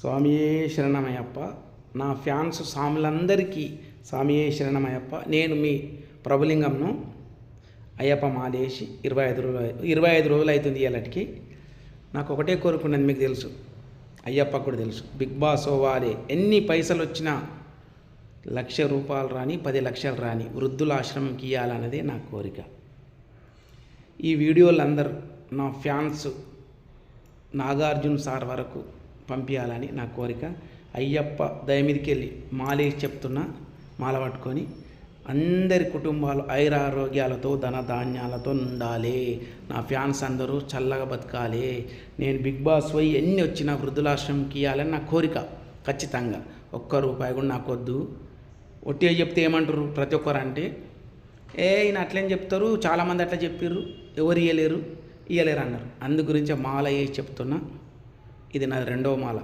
స్వామియే శరణమయ్యప్ప. నా ఫ్యాన్స్ స్వాములందరికీ స్వామియే శరణమయ్యప్ప. నేను మీ ప్రభులింగంను అయ్యప్ప మాదేశి. ఇరవై ఐదు రోజులు ఇరవై ఐదు రోజులు అవుతుంది ఇలాంటికి నాకు ఒకటే కోరుకున్నది మీకు తెలుసు. అయ్యప్ప కూడా తెలుసు. బిగ్ బాస్ ఓవాలి. ఎన్ని పైసలు వచ్చినా లక్ష రూపాయలు రాని పది లక్షలు రాని వృద్ధుల ఆశ్రమంకి ఇవ్వాలన్నదే నా కోరిక. ఈ వీడియోలు అందరూ నా ఫ్యాన్స్ నాగార్జున సార్ వరకు పంపించాలని నా కోరిక. అయ్యప్ప దయ మీదకి వెళ్ళి మాలేసి చెప్తున్నా మాల పట్టుకొని అందరి కుటుంబాలు ఐరారోగ్యాలతో ధన ధాన్యాలతో ఉండాలి. నా ఫ్యాన్స్ అందరూ చల్లగా బతకాలి. నేను బిగ్ బాస్ పోయి ఎన్ని వచ్చినా వృద్ధులాశ్రమంకి ఇవ్వాలని నా కోరిక. ఖచ్చితంగా. ఒక్క రూపాయి కూడా నాకు వద్దు. ఒట్టిగా చెప్తే ఏమంటారు ప్రతి ఒక్కరు అంటే ఏ ఈయన అట్లేం చెప్తారు? చాలామంది అట్లా చెప్పారు ఎవరు ఇయ్యలేరు? ఇయ్యలేరు అన్నారు. అందు గురించి మాల వేసి చెప్తున్నా. ఇది నా రెండవ మాల.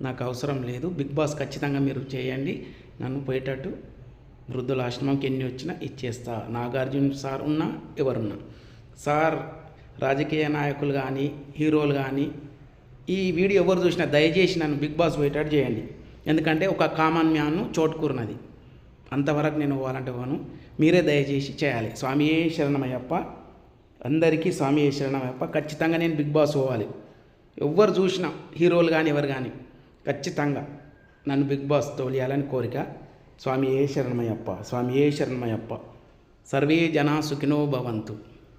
నాకు అవసరం లేదు. బిగ్ బాస్ ఖచ్చితంగా మీరు చేయండి. నన్ను పోయేటట్టు వృద్ధుల ఆశ్రమంకి ఎన్ని వచ్చినా ఇచ్చేస్తా. నాగార్జున సార్ ఉన్నా ఎవరున్నా. సార్ రాజకీయ నాయకులు కానీ హీరోలు కానీ ఈ వీడియో ఎవరు చూసినా దయచేసి నన్ను బిగ్ బాస్ పోయేటట్టు చేయండి. ఎందుకంటే ఒక కామన్ మ్యాన్ చోటుకూరినది. అంతవరకు నేను పోవాలంటే పోను. మీరే దయచేసి చేయాలి. స్వామియే శరణమయ్యప్ప. అందరికీ స్వామి శరణమయ్యప్ప. ఖచ్చితంగా నేను బిగ్ బాస్ పోవాలి. ఎవ్వరు చూసినా హీరోలు కానీ ఎవరు కానీ ఖచ్చితంగా నన్ను బిగ్ బాస్ తోలియాలని కోరిక. స్వామి ఏ శరణమయ్యప్ప స్వామి ఏ శరణమయ్యప్ప. సర్వే జనా సుఖినో భవంతు.